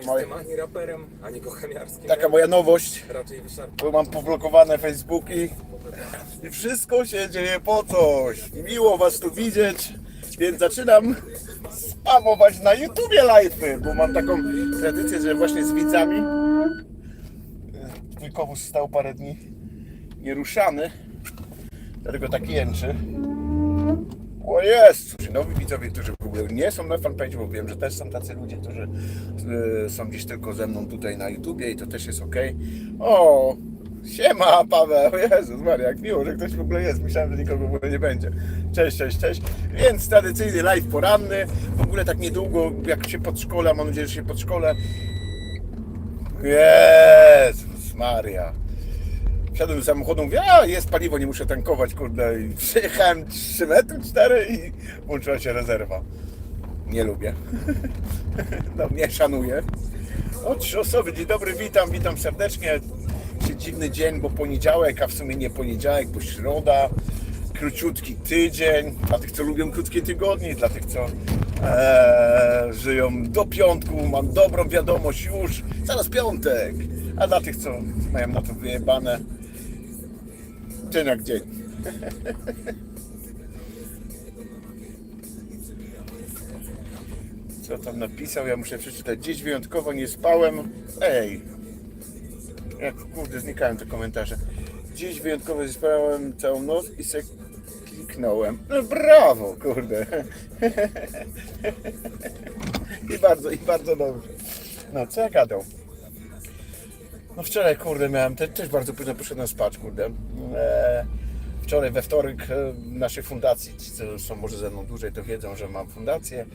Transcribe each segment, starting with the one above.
Taka moja, Jestem ani raperem, ani kochaniarskim. taka moja nowość, Raczej wyszarpany. bo mam poblokowane Facebooki i wszystko się dzieje po coś. Miło was tu widzieć, więc zaczynam spamować na YouTubie live'y, bo mam taką tradycję, że właśnie z widzami twój kowóz stał parę dni nieruszany, dlatego tak jęczy. O jest! Słuchaj, Nowi widzowie, którzy nie są na fanpage, bo wiem, że też są tacy ludzie, którzy y, są gdzieś tylko ze mną tutaj na YouTubie i to też jest ok. O! Siema Paweł, Jezus Maria, jak miło, że ktoś w ogóle jest. Myślałem, że nikogo w ogóle nie będzie. Cześć, cześć, cześć. Więc tradycyjny live poranny. W ogóle tak niedługo, jak się podszkola, mam nadzieję, że się podszkolę. Jezus Maria. Wsiadłem do samochodu, mówię, a jest paliwo, nie muszę tankować, kurde. I przejechałem 3 metry, 4 i włączyła się rezerwa. Nie lubię. No, nie szanuję. O, trzy osoby, dzień dobry, witam, witam serdecznie. Dzisiaj dziwny dzień, bo poniedziałek, a w sumie nie poniedziałek, bo środa. Króciutki tydzień, dla tych, co lubią krótkie tygodnie, dla tych, co e, żyją do piątku, mam dobrą wiadomość już, zaraz piątek. A dla tych, co mają na to wyjebane, dzień jak dzień. Co tam napisał? Ja muszę przeczytać. Dziś wyjątkowo nie spałem. Ej! Jak kurde znikają te komentarze. Dziś wyjątkowo nie spałem całą noc i se kliknąłem. No brawo, kurde. I bardzo, i bardzo dobrze. No, co ja gadał? No wczoraj, kurde, miałem, te, też bardzo późno poszedłem spać, kurde. Eee, wczoraj we wtorek e, naszej fundacji, ci co są może ze mną dłużej, to wiedzą, że mam fundację,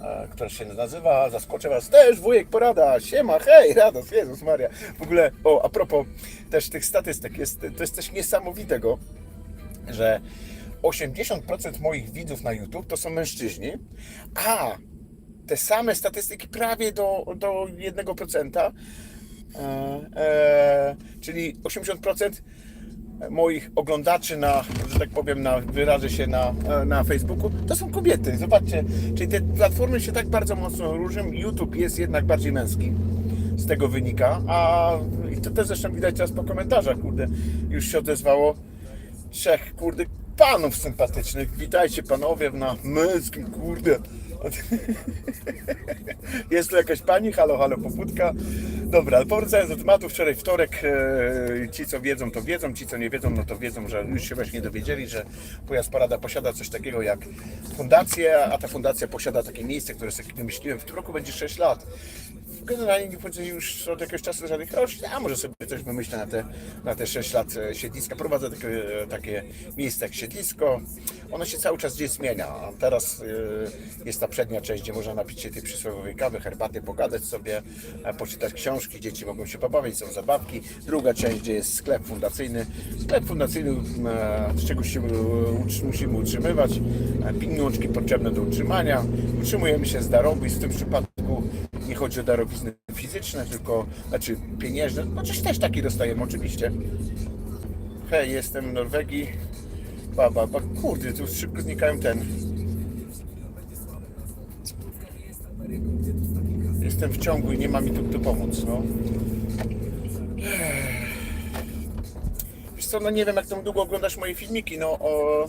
e, która się nazywa, zaskoczę was, też wujek porada, siema, hej, radość, Jezus Maria. W ogóle, o, a propos też tych statystyk, jest, to jest coś niesamowitego, że 80% moich widzów na YouTube to są mężczyźni, a te same statystyki prawie do, do 1%, e, e, czyli 80% moich oglądaczy na, że tak powiem, na, wyrażę się na, e, na Facebooku, to są kobiety. Zobaczcie, czyli te platformy się tak bardzo mocno różnią. YouTube jest jednak bardziej męski. Z tego wynika. A i to też zresztą widać teraz po komentarzach, kurde. Już się odezwało trzech, kurde, panów sympatycznych. Witajcie panowie na męskim, kurde. Jest tu jakaś pani? Halo, halo, popudka. Dobra, powracając do tematu, wczoraj wtorek, e, ci co wiedzą, to wiedzą, ci co nie wiedzą, no to wiedzą, że już się właśnie dowiedzieli, że Pojazd Parada posiada coś takiego jak fundację, a ta fundacja posiada takie miejsce, które sobie wymyśliłem. W tym roku będzie 6 lat. Generalnie nie powiedzieli już od jakiegoś czasu żadnych rocznic, a może sobie coś wymyślę na te, na te 6 lat e, siedliska. Prowadzę takie, takie miejsce jak siedlisko. Ono się cały czas gdzieś zmienia. Teraz e, jest ta przednia część, gdzie można napić się tej przysłowiowej kawy, herbaty, pogadać sobie, e, poczytać książki, dzieci mogą się pobawić, są zabawki. Druga część, gdzie jest sklep fundacyjny. Sklep fundacyjny, e, z czego się e, musimy utrzymywać. E, Pieniążki potrzebne do utrzymania. Utrzymujemy się z darowizn, w tym przypadku chodzi o darowizny fizyczne, tylko, znaczy pieniężne, no coś też taki dostajemy oczywiście. Hej, jestem w Norwegii. Ba, ba, ba, kurde, tu szybko znikają ten. Jestem w ciągu i nie ma mi tu kto pomóc, no. Wiesz co, no nie wiem jak tam długo oglądasz moje filmiki, no o...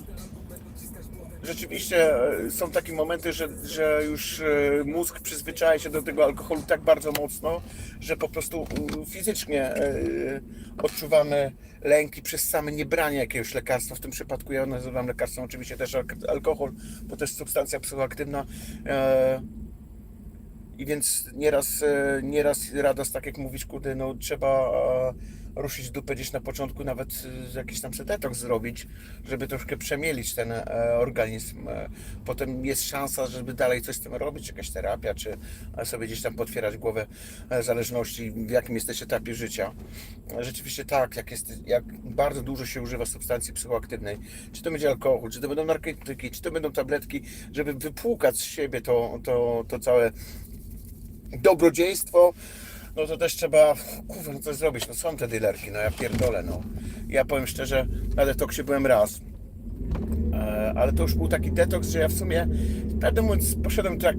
Rzeczywiście e, są takie momenty, że, że już e, mózg przyzwyczaja się do tego alkoholu tak bardzo mocno, że po prostu fizycznie e, odczuwamy lęki przez same niebranie jakiegoś lekarstwa. W tym przypadku ja nazywam lekarstwem oczywiście też alk- alkohol, bo to jest substancja psychoaktywna. I więc nieraz, e, nieraz Rados, tak jak mówisz, kurde, no trzeba e, ruszyć dupę gdzieś na początku, nawet e, jakiś tam sobie detoks zrobić, żeby troszkę przemielić ten organizm. Potem jest szansa, żeby dalej coś z tym robić, jakaś terapia, czy sobie gdzieś tam potwierać głowę zależności, w jakim jesteś etapie życia. Rzeczywiście tak, jak, jest, jak bardzo dużo się używa substancji psychoaktywnej, czy to będzie alkohol, czy to będą narkotyki, czy to będą tabletki, żeby wypłukać z siebie to, to, to całe dobrodziejstwo, no to też trzeba, kurwa, no coś zrobić. No są te dealerki, no ja pierdolę, no. Ja powiem szczerze, na detoksie byłem raz. E, ale to już był taki detoks, że ja w sumie, prawdę mówiąc, poszedłem tak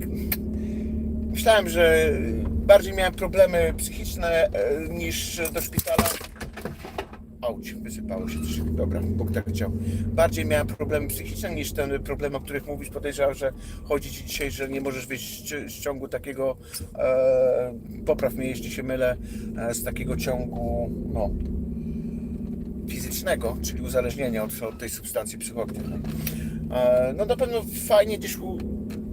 Myślałem, że bardziej miałem problemy psychiczne e, niż do szpitala. Auć, wysypało się coś. Dobra, Bóg tak chciał. Bardziej miałem problemy psychiczne niż ten problem, o których mówisz. Podejrzewam, że chodzi ci dzisiaj, że nie możesz wyjść z- ciągu takiego, e, popraw mnie jeśli się mylę, e, z takiego ciągu, no, fizycznego, czyli uzależnienia od, od tej substancji psychoaktywnej. E, No na pewno fajnie gdzieś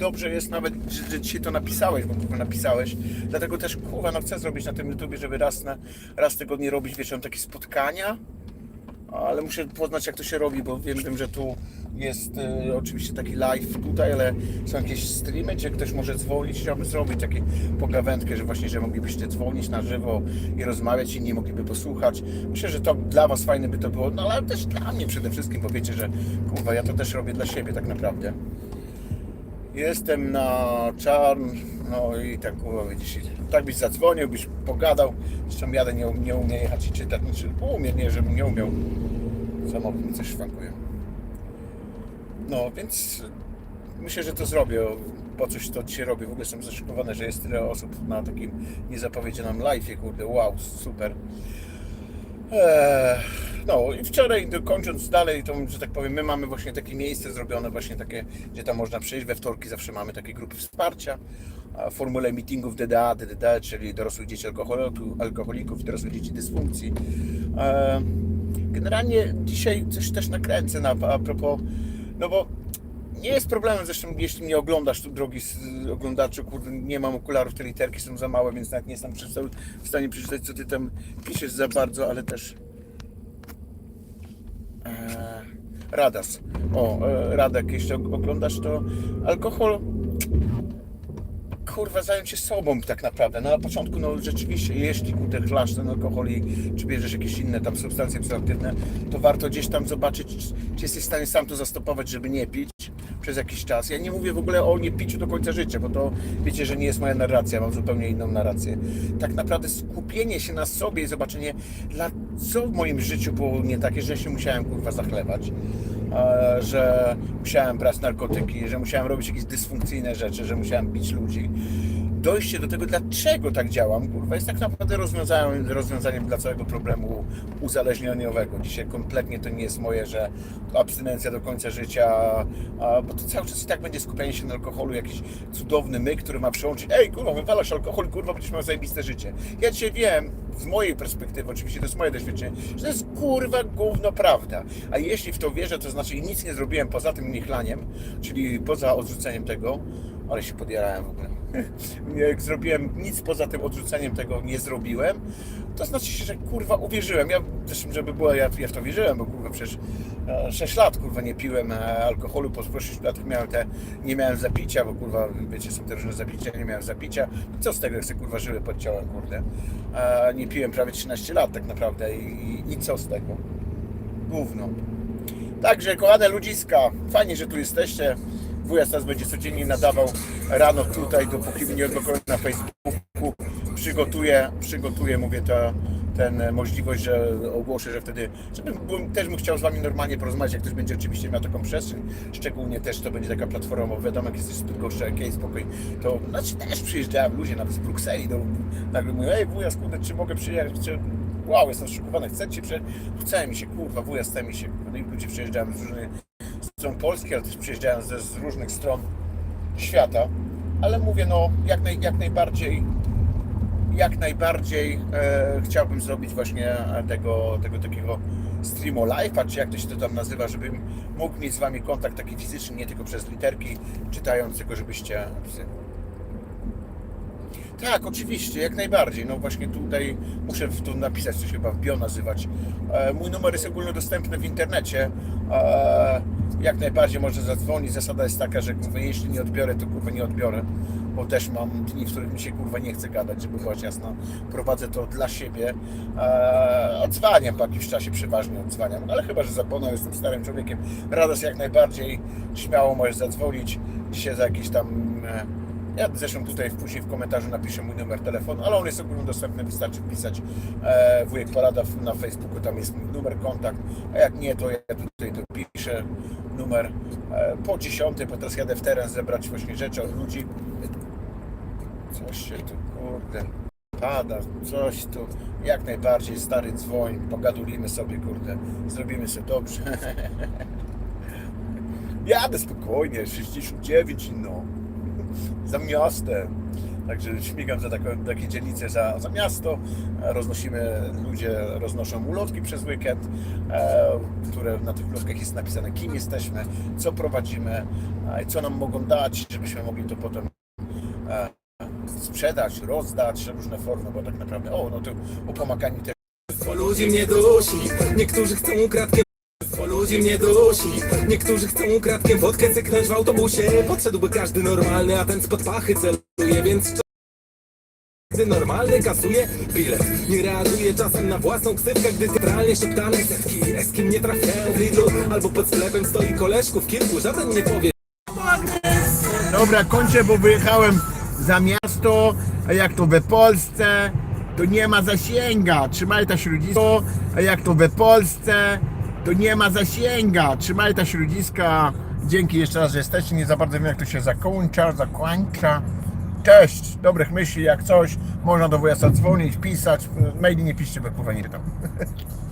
dobrze jest nawet, że, że dzisiaj to napisałeś, bo kurwa napisałeś. Dlatego też kurwa no chcę zrobić na tym YouTubie, żeby raz na raz w tygodniu robić wieczorem takie spotkania. Ale muszę poznać jak to się robi, bo wiem, wiem że tu jest e, oczywiście taki live tutaj, ale są jakieś streamy, gdzie ktoś może dzwonić. Chciałbym zrobić takie pogawędkę, że właśnie, że moglibyście dzwonić na żywo i rozmawiać, inni mogliby posłuchać. Myślę, że to dla Was fajne by to było, no ale też dla mnie przede wszystkim, bo wiecie, że kurwa, ja to też robię dla siebie tak naprawdę. Jestem na czarn, no i tak kurwa widzisz, tak byś zadzwonił, byś pogadał, zresztą jadę nie, nie umie jechać i czytać, znaczy umie, nie żebym nie umiał, samochód mi coś szwankuje. No więc myślę, że to zrobię, po coś to dzisiaj robię, w ogóle jestem zaszokowany, że jest tyle osób na takim niezapowiedzianym live'ie, kurde, wow, super. Eee, No i wczoraj dokończąc dalej, to że tak powiem, my mamy właśnie takie miejsce zrobione, właśnie takie, gdzie tam można przyjść. We wtorki zawsze mamy takie grupy wsparcia. formule meetingów DDA, DDD, czyli dorosłych dzieci alkoholików, dorosłych dzieci dysfunkcji. Eee, Generalnie dzisiaj coś też nakręcę na, a propos, no bo nie jest problemem, zresztą jeśli mnie oglądasz, tu drogi oglądaczu, kurde, nie mam okularów, te literki są za małe, więc nawet nie jestem w stanie przeczytać, co ty tam piszesz za bardzo, ale też e, Radas. O, e, Radek, jeśli og- oglądasz to alkohol kurwa zająć się sobą tak naprawdę. No na początku no rzeczywiście, jeśli kurde chlasz ten alkohol i czy bierzesz jakieś inne tam substancje psychoaktywne, to warto gdzieś tam zobaczyć, czy, czy jesteś w stanie sam to zastopować, żeby nie pić przez jakiś czas. Ja nie mówię w ogóle o niepiciu do końca życia, bo to wiecie, że nie jest moja narracja, mam zupełnie inną narrację. Tak naprawdę skupienie się na sobie i zobaczenie, co w moim życiu było nie takie, że się musiałem kurwa zachlewać że musiałem brać narkotyki, że musiałem robić jakieś dysfunkcyjne rzeczy, że musiałem bić ludzi. Dojście do tego, dlaczego tak działam, kurwa, jest tak naprawdę rozwiązaniem, rozwiązaniem dla całego problemu uzależnieniowego. Dzisiaj kompletnie to nie jest moje, że abstynencja do końca życia, bo to cały czas i tak będzie skupianie się na alkoholu, jakiś cudowny myk, który ma przełączyć, ej, kurwa, wywalasz alkohol, kurwa, będziesz miał zajebiste życie. Ja dzisiaj wiem, z mojej perspektywy, oczywiście to jest moje doświadczenie, że to jest kurwa gówno prawda. A jeśli w to wierzę, to znaczy nic nie zrobiłem poza tym niechlaniem, czyli poza odrzuceniem tego, ale się podjarałem w ogóle. Jak zrobiłem nic poza tym odrzuceniem tego nie zrobiłem, to znaczy się, że kurwa uwierzyłem. Ja zresztą, żeby było, ja, ja w to wierzyłem, bo kurwa przecież e, 6 lat kurwa nie piłem e, alkoholu, po po 6 latach miałem te, nie miałem zapicia, bo kurwa wiecie, są te różne zapicia, nie miałem zapicia. Co z tego, jak sobie kurwa żyły pod ciałem, kurde. E, nie piłem prawie 13 lat tak naprawdę i, i, i co z tego? Gówno. Także kochane ludziska, fajnie, że tu jesteście. Teraz będzie codziennie nadawał rano tutaj, dopóki mnie nie odblokują na Facebooku. Przygotuję, przygotuję, mówię, to, ten e, możliwość, że ogłoszę, że wtedy, żebym też bym chciał z Wami normalnie porozmawiać, jak ktoś będzie oczywiście miał taką przestrzeń. Szczególnie też to będzie taka platforma, bo wiadomo, jak jesteś z Bydgoszczy, jak spokój, to znaczy też przyjeżdżają ludzie nawet z Brukseli, do, nagle mówią, ej wujas, kurde, czy mogę przyjechać, czy wow, jestem szokowany, chcecie przyjechać? Chce mi się, kurwa, wuja, chce mi się, kurwa. No i ludzie przyjeżdżają z różnych stron Polski, ale też przyjeżdżają ze, z różnych stron świata, ale mówię, no, jak, naj, jak najbardziej jak najbardziej e, chciałbym zrobić właśnie tego, tego takiego streamo live'a, czy jak to się to tam nazywa, żebym mógł mieć z Wami kontakt taki fizyczny, nie tylko przez literki, czytając, tylko żebyście tak, oczywiście, jak najbardziej. No właśnie tutaj muszę w- tu napisać, coś chyba w bio nazywać. E, mój numer jest ogólnodostępny w internecie. E, jak najbardziej może zadzwonić. Zasada jest taka, że kurwa, jeśli nie odbiorę, to kurwa nie odbiorę. Bo też mam dni, w których mi się kurwa nie chce gadać, żeby była jasna. Prowadzę to dla siebie. E, odzwaniam po jakimś czasie, przeważnie odzwaniam. Ale chyba, że zapomnę, jestem starym człowiekiem. Radas jak najbardziej. Śmiało możesz zadzwonić. Dzisiaj za jakiś tam... ja zresztą tutaj później w komentarzu napiszę mój numer telefonu, ale on jest ogólnodostępny, wystarczy wpisać e, wujek Parada na Facebooku, tam jest mój numer kontakt, a jak nie, to ja tutaj dopiszę numer e, po 10, bo teraz jadę w teren zebrać właśnie rzeczy od ludzi. Coś się tu, kurde, pada, coś tu. Jak najbardziej, stary dzwoń, pogadulimy sobie, kurde, zrobimy sobie dobrze. Jadę spokojnie, 69, no, za miastem. Także śmigam za taką, takie dzielnice za, za miasto. E, Roznosimy, ludzie roznoszą ulotki przez weekend, e, które na tych ulotkach jest napisane, kim jesteśmy, co prowadzimy, i co nam mogą dać, żebyśmy mogli to potem e, sprzedać, rozdać, różne formy, bo tak naprawdę, o, no to o pomaganiu też ludzi mnie dusi, niektórzy chcą ukradkiem ludzi mnie dusi, niektórzy chcą ukradkiem wodkę cyknąć w autobusie. Podszedłby każdy normalny, a ten spod pachy celuje, więc gdy normalny kasuje bilet Nie reaguje czasem na własną ksywkę Gdy teatralnie szeptane setki Z kim nie trafiają w Lidlu Albo pod sklepem stoi koleżków kilku Żaden nie powie. Dobra, kończę, bo wyjechałem za miasto, a jak to we Polsce, to nie ma zasięga. Trzymaj ta środzisko, a jak to we Polsce, to nie ma zasięga. Trzymaj ta środziska. Dzięki jeszcze raz, że jesteście. Nie za bardzo wiem, jak to się zakończa, zakończa. Cześć, dobrych myśli, jak coś, można do wuja dzwonić, pisać. Maili nie piszcie, bo kurwa nie.